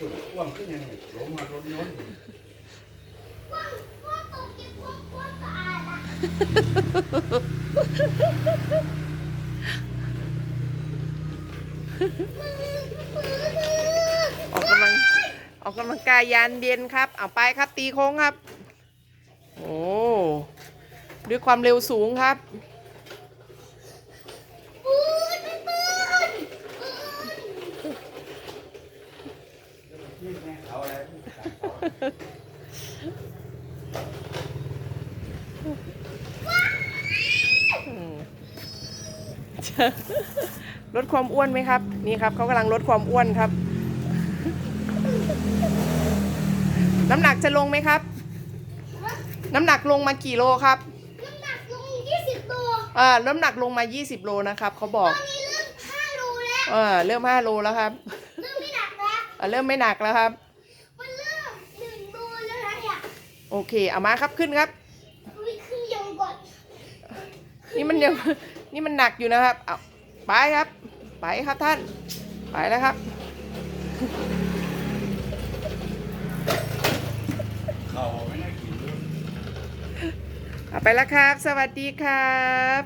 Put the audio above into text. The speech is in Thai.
อ้วมขึ้นยังไงลงมารถโน้นออกกำลังออกกำลังกายยานเย็นครับ เอาไปครับตีโค้งครับ โอ้ด้วยความเร็วสูงครับ ที่แม่เขาอะไร ลดความอ้วนไหมครับ นี่ครับเขากำลังลดความอ้วนครับ น้ำหนักจะลงไหมครับ น้ำหนักลงมากี่โลครับน้ำหนักลง20โลอ่าน้ำหนักลงมา 20 โลนะครับเขาบอกตอนนี้เริ่ม5โลแล้วเออเริ่ม5โลแล้วครับเริ่มไม่หนักแล้วอ่าเริ่มไม่หนักแล้วครับมันเริ่ม1โลแล้วนะเนี่ยโอเคเอามาครับขึ้นครับวิ่งขึ้นยังก่อนนี่มันยัง นี่มันหนักอยู่นะครับ เอาไปครับ ไปครับท่าน ไปแล้วครับ เขาไม่ได้กิน เอาไปแล้วครับ สวัสดีครับ